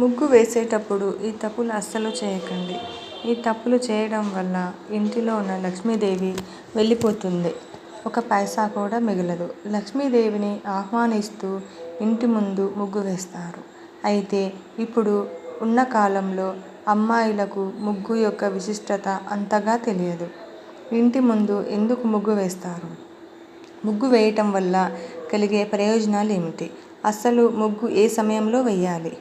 ముగ్గు వేసేటప్పుడు ఈ తప్పులు అస్సలు చేయకండి. ఈ తప్పులు చేయడం వల్ల ఇంటిలో ఉన్న లక్ష్మీదేవి వెళ్ళిపోతుంది. ఒక పైసా కూడా మిగలదు. లక్ష్మీదేవిని ఆహ్వానిస్తూ ఇంటి ముందు ముగ్గు వేస్తారు. అయితే ఇప్పుడు ఉన్న కాలంలో అమ్మాయిలకు ముగ్గు యొక్క విశిష్టత అంతగా తెలియదు. ఇంటి ముందు ఎందుకు ముగ్గు వేస్తారు? ముగ్గు వేయటం వల్ల కలిగే ప్రయోజనాలు ఏమిటి? అసలు ముగ్గు ఏ సమయంలో వేయాలి?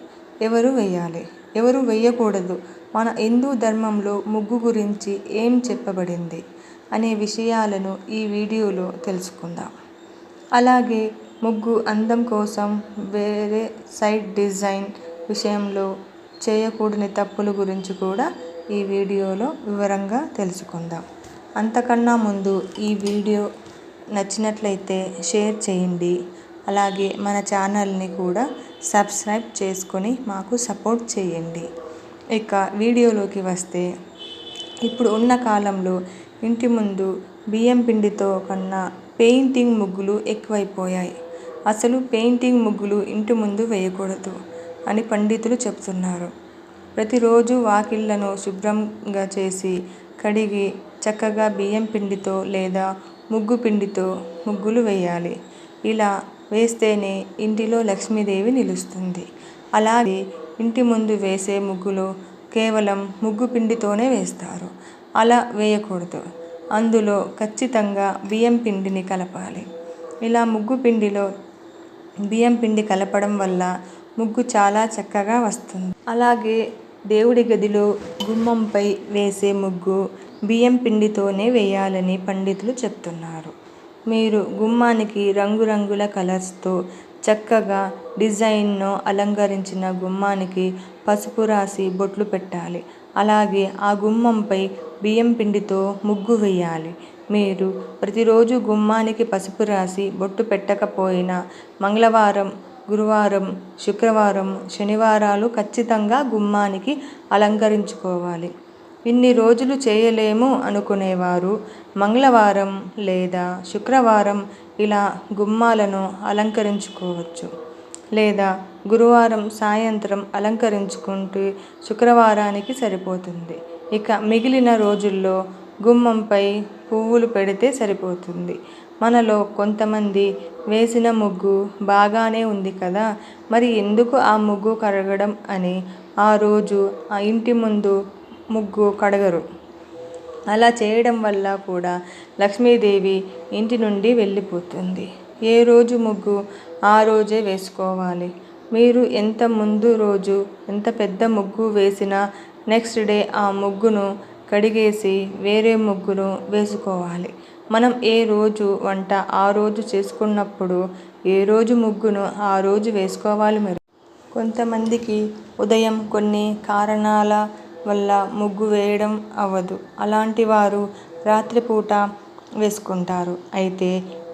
ఎవరు వేయాలి ఎవరు వేయకూడదు మన హిందూ ధర్మంలో ముగ్గు గురించి ఏం చెప్పబడింది? అనే విషయాలను ఈ వీడియోలో తెలుసుకుందాం. అలాగే ముగ్గు అందం కోసం వేరే సైడ్ డిజైన్ విషయంలో చేయకూడని తప్పుల గురించి కూడా ఈ వీడియోలో వివరంగా తెలుసుకుందాం. అంతకన్నా ముందు ఈ వీడియో నచ్చినట్లయితే షేర్ చేయండి. అలాగే మన ఛానల్ని కూడా సబ్స్క్రైబ్ చేసుకొని మాకు సపోర్ట్ చేయండి. ఇక వీడియోలోకి వస్తే ఇప్పుడు ఉన్న కాలంలో ఇంటి ముందు బియ్యం పిండితో కన్నా పెయింటింగ్ ముగ్గులు ఎక్కువైపోయాయి. అసలు పెయింటింగ్ ముగ్గులు ఇంటి ముందు వేయకూడదు అని పండితులు చెప్తున్నారు. ప్రతిరోజు వాకిళ్ళను శుభ్రంగా చేసి కడిగి చక్కగా బియ్యం పిండితో లేదా ముగ్గు పిండితో ముగ్గులు వేయాలి. ఇలా వేస్తేనే ఇంటిలో లక్ష్మీదేవి నిలుస్తుంది. అలాగే ఇంటి ముందు వేసే ముగ్గులు కేవలం ముగ్గు పిండితోనే వేస్తారు. అలా వేయకూడదు. అందులో ఖచ్చితంగా బియ్యం పిండిని కలపాలి. ఇలా ముగ్గు పిండిలో బియ్యం పిండి కలపడం వల్ల ముగ్గు చాలా చక్కగా వస్తుంది. అలాగే దేవుడి గదిలో గుమ్మంపై వేసే ముగ్గు బియ్యం పిండితోనే వేయాలని పండితులు చెప్తున్నారు. మీరు గుమ్మానికి రంగురంగుల కలర్స్తో చక్కగా డిజైన్ను అలంకరించిన గుమ్మానికి పసుపు రాసి బొట్లు పెట్టాలి. అలాగే ఆ గుమ్మంపై బియ్యం పిండితో ముగ్గు వేయాలి. మీరు ప్రతిరోజు గుమ్మానికి పసుపు రాసి బొట్టు పెట్టకపోయినా మంగళవారం గురువారం శుక్రవారం శనివారాలు ఖచ్చితంగా గుమ్మానికి అలంకరించుకోవాలి. ఇన్ని రోజులు చేయలేము అనుకునేవారు. మంగళవారం లేదా శుక్రవారం ఇలా గుమ్మాలను అలంకరించుకోవచ్చు. లేదా గురువారం సాయంత్రం అలంకరించుకుంటే శుక్రవారానికి సరిపోతుంది. ఇక మిగిలిన రోజుల్లో గుమ్మంపై పువ్వులు పెడితే సరిపోతుంది. మనలో కొంతమంది వేసిన ముగ్గు బాగానే ఉంది కదా మరి ఎందుకు ఆ ముగ్గు కరగడం అని ఆ రోజు ఆ ఇంటి ముందు ముగ్గు కడగరు. అలా చేయడం వల్ల కూడా లక్ష్మీదేవి ఇంటి నుండి వెళ్ళిపోతుంది. ఏ రోజు ముగ్గు ఆ రోజే వేసుకోవాలి. మీరు ఎంత ముందు రోజు ఎంత పెద్ద ముగ్గు వేసినా నెక్స్ట్ డే ఆ ముగ్గును కడిగేసి వేరే ముగ్గును వేసుకోవాలి. మనం ఏ రోజు వంట ఆ రోజు చేసుకున్నప్పుడు ఏ రోజు ముగ్గును ఆ రోజు వేసుకోవాలి మరి? కొంతమందికి ఉదయం కొన్ని కారణాల వల్ల ముగ్గు వేయడం అవ్వదు. అలాంటి వారు రాత్రిపూట వేసుకుంటారు. అయితే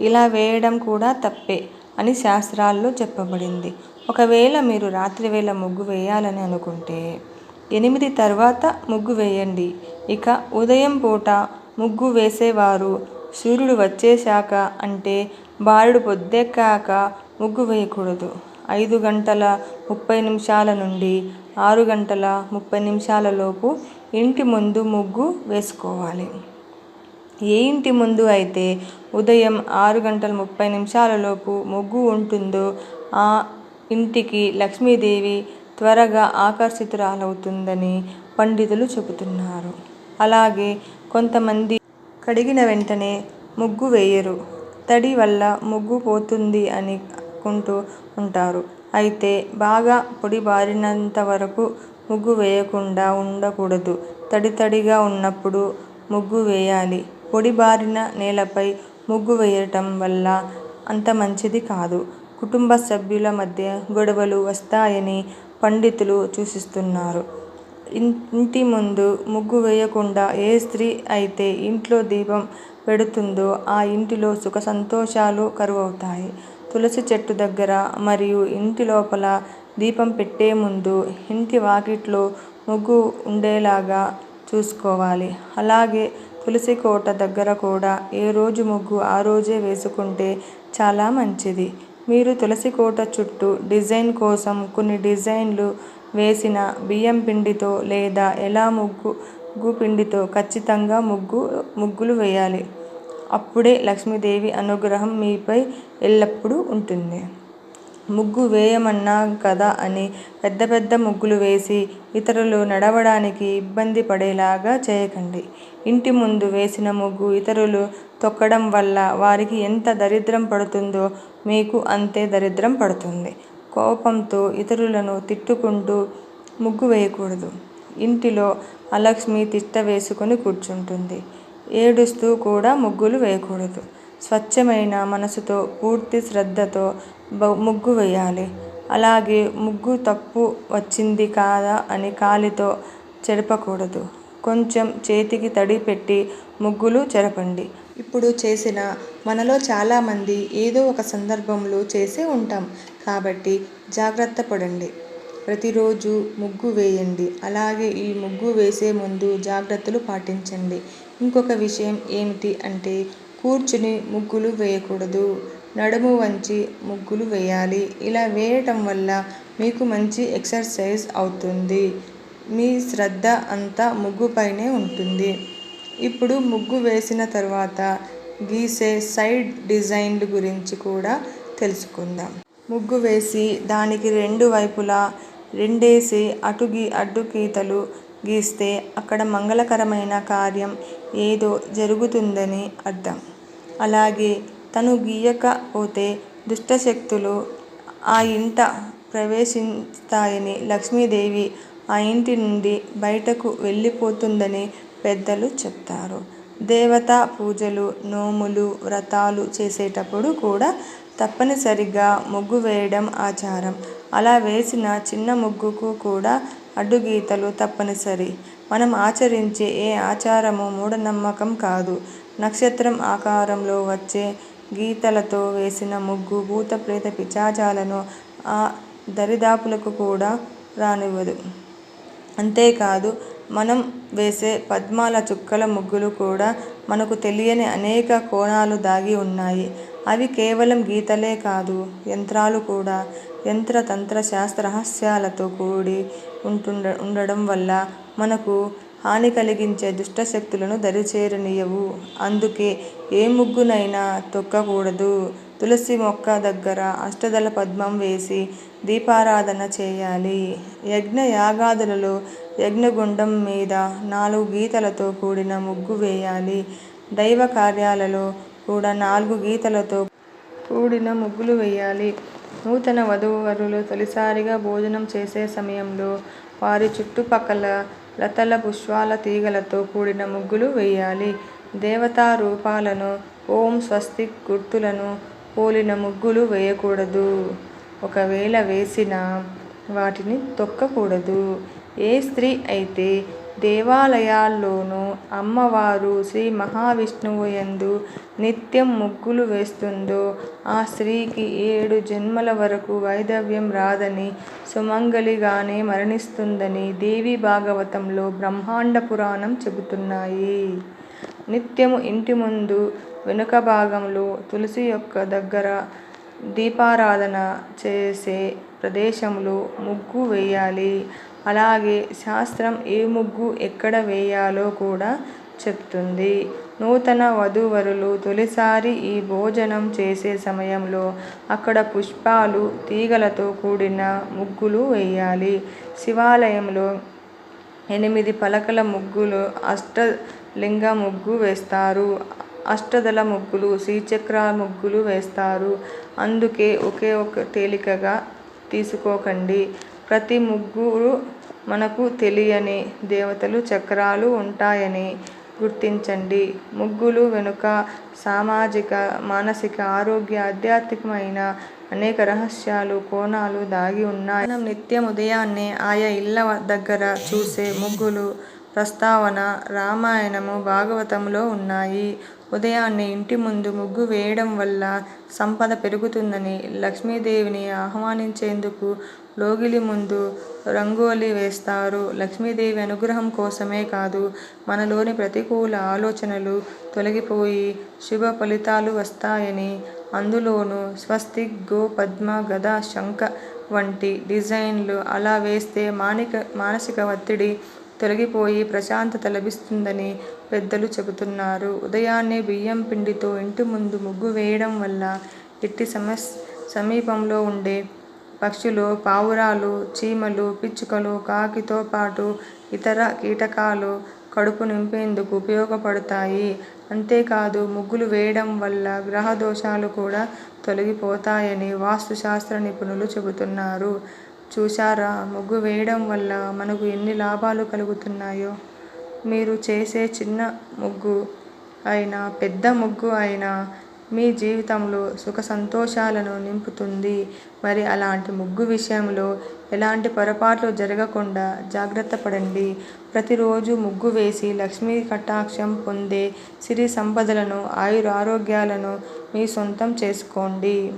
ఇలా వేయడం కూడా తప్పే అని శాస్త్రాల్లో చెప్పబడింది. ఒకవేళ మీరు రాత్రి వేళ ముగ్గు వేయాలని అనుకుంటే ఎనిమిది తర్వాత ముగ్గు వేయండి. ఇక ఉదయం పూట ముగ్గు వేసేవారు సూర్యుడు వచ్చేశాక అంటే బారుడు పొద్దెక్కాక ముగ్గు వేయకూడదు. ఐదు గంటల ముప్పై నిమిషాల నుండి ఆరు గంటల ముప్పై నిమిషాలలోపు ఇంటి ముందు ముగ్గు వేసుకోవాలి. ఏ ఇంటి ముందు అయితే ఉదయం ఆరు గంటల ముప్పై నిమిషాలలోపు ముగ్గు ఉంటుందో ఆ ఇంటికి లక్ష్మీదేవి త్వరగా ఆకర్షితురాలవుతుందని పండితులు చెబుతున్నారు. అలాగే కొంతమంది కడిగిన వెంటనే ముగ్గు వేయరు. తడి వల్ల ముగ్గు పోతుంది అని అనుకుంటూ ఉంటారు. అయితే బాగా పొడి బారినంత వరకు ముగ్గు వేయకుండా ఉండకూడదు. తడి తడిగా ఉన్నప్పుడు ముగ్గు వేయాలి. పొడి బారిన నేలపై ముగ్గు వేయటం వల్ల అంత మంచిది కాదు. కుటుంబ సభ్యుల మధ్య గొడవలు వస్తాయని పండితులు సూచిస్తున్నారు. ఇంటి ముందు ముగ్గు వేయకుండా ఏ స్త్రీ అయితే ఇంట్లో దీపం పెడుతుందో ఆ ఇంటిలో సుఖ సంతోషాలు కరువవుతాయి. తులసి చెట్టు దగ్గర మరియు ఇంటి లోపల దీపం పెట్టే ముందు ఇంటి వాకిట్లో ముగ్గు ఉండేలాగా చూసుకోవాలి. అలాగే తులసి కోట దగ్గర కూడా ఏ రోజు ముగ్గు ఆ రోజే వేసుకుంటే చాలా మంచిది. మీరు తులసి కోట చుట్టూ డిజైన్ కోసం కొన్ని డిజైన్లు వేసిన బియ్యం పిండితో లేదా ఎలా ముగ్గు ముగ్గు పిండితో ఖచ్చితంగా ముగ్గు ముగ్గులు వేయాలి. అప్పుడే లక్ష్మీదేవి అనుగ్రహం మీపై ఎల్లప్పుడూ ఉంటుంది. ముగ్గు వేయమన్నా కదా అని పెద్ద పెద్ద ముగ్గులు వేసి ఇతరులు నడవడానికి ఇబ్బంది పడేలాగా చేయకండి. ఇంటి ముందు వేసిన ముగ్గు ఇతరులు తొక్కడం వల్ల వారికి ఎంత దరిద్రం పడుతుందో మీకు అంతే దరిద్రం పడుతుంది. కోపంతో ఇతరులను తిట్టుకుంటూ ముగ్గు వేయకూడదు. ఇంటిలో అలక్ష్మి తిట్ట వేసుకొని కూర్చుంటుంది. ఏడుస్తూ కూడా ముగ్గులు వేయకూడదు. స్వచ్ఛమైన మనసుతో పూర్తి శ్రద్ధతో బ- ముగ్గు వేయాలి. అలాగే ముగ్గు తప్పు వచ్చింది కాదా అని కాలితో చెరపకూడదు కొంచెం చేతికి తడి పెట్టి ముగ్గులు చెరపండి. ఇప్పుడు చేసిన మనలో చాలామంది ఏదో ఒక సందర్భంలో చేసే ఉంటాం. కాబట్టి జాగ్రత్త పడండి. ప్రతిరోజు ముగ్గు వేయండి. అలాగే ఈ ముగ్గు వేసే ముందు జాగ్రత్తలు పాటించండి. ఇంకొక విషయం ఏమిటి అంటే కూర్చుని ముగ్గులు వేయకూడదు. నడుము వంచి ముగ్గులు వేయాలి. ఇలా వేయటం వల్ల మీకు మంచి ఎక్సర్సైజ్ అవుతుంది. మీ శ్రద్ధ అంతా ముగ్గుపైనే ఉంటుంది. ఇప్పుడు ముగ్గు వేసిన తర్వాత గీసే సైడ్ డిజైన్లు గురించి కూడా తెలుసుకుందాం. ముగ్గు వేసి దానికి రెండు వైపులా రెండేసి అటుగి అడ్డు గీతలు గీస్తే అక్కడ మంగళకరమైన కార్యం ఏదో జరుగుతుందని అర్థం. అలాగే తను గీయకపోతే దుష్టశక్తులు ఆ ఇంట ప్రవేశిస్తాయని లక్ష్మీదేవి ఆ ఇంటి నుండి బయటకు వెళ్ళిపోతుందని పెద్దలు చెప్తారు. దేవతా పూజలు నోములు వ్రతాలు చేసేటప్పుడు కూడా తప్పనిసరిగా ముగ్గు వేయడం ఆచారం. అలా వేసిన చిన్న ముగ్గుకు కూడా అడ్డుగీతలు తప్పనిసరి. మనం ఆచరించే ఏ ఆచారము మూఢనమ్మకం కాదు. నక్షత్రం ఆకారంలో వచ్చే గీతలతో వేసిన ముగ్గు భూత ప్రేత పిచాచాలను ఆ దరిదాపులకు కూడా రానివ్వదు. అంతేకాదు మనం వేసే పద్మాల చుక్కల ముగ్గులు కూడా మనకు తెలియని అనేక కోణాలు దాగి ఉన్నాయి. అవి కేవలం గీతలే కాదు యంత్రాలు కూడా. యంత్ర తంత్ర శాస్త్ర రహస్యాలతో కూడి ఉంటుండ ఉండడం వల్ల మనకు హాని కలిగించే దుష్టశక్తులను దరిచేరనీయవు. అందుకే ఏ ముగ్గునైనా తొక్కకూడదు. తులసి మొక్క దగ్గర అష్టదళ పద్మం వేసి దీపారాధన చేయాలి. యజ్ఞ యాగాదులలో యజ్ఞగుండం మీద నాలుగు గీతలతో కూడిన ముగ్గు వేయాలి. దైవ కార్యాలలో కూడా నాలుగు గీతలతో కూడిన ముగ్గులు వేయాలి. నూతన వధూవరులు తొలిసారిగా భోజనం చేసే సమయంలో వారి చుట్టుపక్కల లతల పుష్పాల తీగలతో కూడిన ముగ్గులు వేయాలి. దేవతా రూపాలను ఓం స్వస్తిక్ గుర్తులను పోలిన ముగ్గులు వేయకూడదు. ఒకవేళ వేసినా వాటిని తొక్కకూడదు. ఏ స్త్రీ అయితే దేవాలయాల్లోనూ అమ్మవారు శ్రీ మహావిష్ణువు యందు నిత్యం ముగ్గులు వేస్తుందో ఆ స్త్రీకి ఏడు జన్మల వరకు వైధవ్యం రాదని సుమంగళిగానే మరణిస్తుందని దేవి భాగవతంలో బ్రహ్మాండ పురాణం చెబుతున్నాయి. నిత్యము ఇంటి ముందు వెనుక భాగంలో తులసి యొక్క దగ్గర దీపారాధన చేసే ప్రదేశంలో ముగ్గు వేయాలి. అలాగే శాస్త్రం ఏ ముగ్గు ఎక్కడ వేయాలో కూడా చెప్తుంది. నూతన వధూవరులు తొలిసారి ఈ భోజనం చేసే సమయంలో అక్కడ పుష్పాలు తీగలతో కూడిన ముగ్గులు వేయాలి. శివాలయంలో ఎనిమిది పలకల ముగ్గులు అష్టలింగ ముగ్గు వేస్తారు. అష్టదళ ముగ్గులు శ్రీచక్ర ముగ్గులు వేస్తారు. అందుకే ఒకే ఒక తేలికగా తీసుకోకండి. ప్రతి ముగ్గురు మనకు తెలియని దేవతలు చక్రాలు ఉంటాయని గుర్తించండి. ముగ్గులు వెనుక సామాజిక మానసిక ఆరోగ్య ఆధ్యాత్మికమైన అనేక రహస్యాలు కోణాలు దాగి ఉన్నాయి. మనం నిత్యం ఉదయాన్నే ఆయా ఇళ్ళ దగ్గర చూసే ముగ్గులు ప్రస్తావన రామాయణము భాగవతంలో ఉన్నాయి. ఉదయాన్నే ఇంటి ముందు ముగ్గు వేయడం వల్ల సంపద పెరుగుతుందని లక్ష్మీదేవిని ఆహ్వానించేందుకు లోగిలి ముందు రంగోలి వేస్తారు. లక్ష్మీదేవి అనుగ్రహం కోసమే కాదు మనలోని ప్రతికూల ఆలోచనలు తొలగిపోయి శుభ ఫలితాలు వస్తాయని అందులోనూ స్వస్తిక్ గో పద్మ గద శంఖ వంటి డిజైన్లు అలా వేస్తే మానిక మానసిక ఒత్తిడి తొలగిపోయి ప్రశాంతత లభిస్తుందని పెద్దలు చెబుతున్నారు. ఉదయాన్నే బియ్యం పిండితో ఇంటి ముందు ముగ్గు వేయడం వల్ల ఇంటి సమస్ సమీపంలో ఉండే పక్షులు పావురాలు చీమలు పిచ్చుకలు కాకితో పాటు ఇతర కీటకాలు కడుపు నింపేందుకు ఉపయోగపడతాయి. అంతేకాదు ముగ్గులు వేయడం వల్ల గ్రహ దోషాలు కూడా తొలగిపోతాయని వాస్తు శాస్త్ర నిపుణులు చెబుతున్నారు. చూశారా? ముగ్గు వేయడం వల్ల మనకు ఎన్ని లాభాలు కలుగుతున్నాయో? మీరు చేసే చిన్న ముగ్గు అయినా పెద్ద ముగ్గు అయినా మీ జీవితంలో సుఖ సంతోషాలను నింపుతుంది. మరి అలాంటి ముగ్గు విషయంలో ఎలాంటి పొరపాట్లు జరగకుండా జాగ్రత్త పడండి. ప్రతిరోజు ముగ్గు వేసి లక్ష్మీ కటాక్షం పొందే సిరి సంపదలను ఆయురారోగ్యాలను మీ సొంతం చేసుకోండి.